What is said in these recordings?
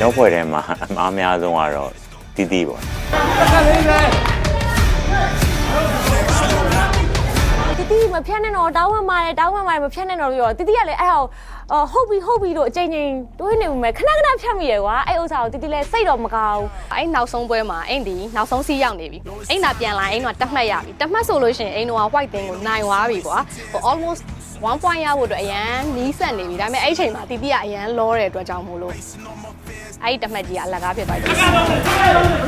ရောက်ဖွဲ့ထဲမှာအမားအများဆုံးကတော့တီးတီးပေါ့တီတီမဖြတ်နဲ့တော့တောင်းမှမာတယ်တောင်းမှမာတယ်မဖြတ်နဲ့တော့ပြီးတော့တီတီကလည်းအဲ့ဟောအော်ဟုတ်ပြီဟုတ်ပြီလို့အချိန်ချင်းတွေးနေမှခဏခဏဖြတ်မိရယ်ကွာအဲ့ဥစ္စာကိုတီတီလည်းစိတ်တော့မကောင်းအဲ့နောက်ဆုံးပွဲမှာအိမ်ဒီနောက်ဆုံးစီးရောက်နေပြီအိမ်သာပြန်လာအိမ်တော့တတ်မှတ်ရပြီတတ်မှတ်ဆိုလို့ရှိရင်အိမ်တော့ white thing ကိုနိုင်သွားပြီကွာဟို almost 1 point ရဖို့အတွက်အရန်နီးစက်နေပြီဒါပေမဲ့အဲ့ဒီအချိန်မှာတီတီကအရန်လောတဲ့အတွက်ကြောင့်မို့လို့ အဲ့ဒီတတ်မှတ်ကြီးကအလကားဖြစ်သွားတယ်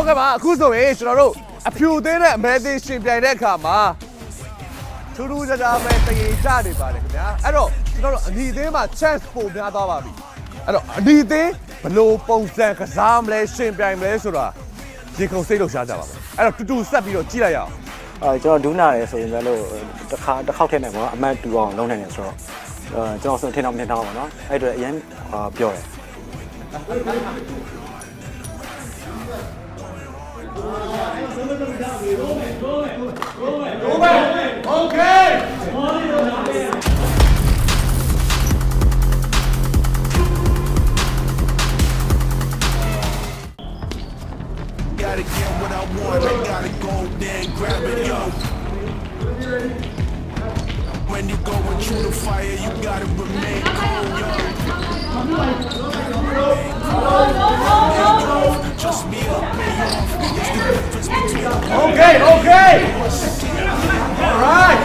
ဟုတ်ကဲ့ပါအခုဆိုရင်ကျွန်တော်တို့အဖြူသေးတဲ့အမဲသေးရှင်ပြိုင်တဲ့အခါမှာထူးထူးခြားခြားပဲတရေကြနေပါတယ်ခင်ဗျာအဲ့တော့ကျွန်တော်တို့အနီသေးမှာ chance ပိုများသွားပါပြီအဲ့တော့အနီသေးဘယ်လိုပုံစံကစားမလဲရှင်ပြိုင်မလဲဆိုတာရေကုန်စိတ်လို့ရှားကြပါမယ်အဲ့တော့တူတူဆက်ပြီးတော့ကြည့်လိုက်ရအောင်အဲကျွန်တော်ဒူးနာတယ်ဆိုရင်လည်းလို့တစ်ခါတစ်ခေါက်ထည့်နေပေါ့နော်အမှန်တူအောင်လုံးနိုင်တယ်ဆိုတော့အဲကျွန်တော်ဆိုထင်တော့မထင်တော့ပါတော့အဲ့အတွက်အရင်အာပြောတယ် Gotta get what I want, I gotta go and grab it, yo. When you're going through the fire, you gotta remain cold, yo. Okay, okay. All right.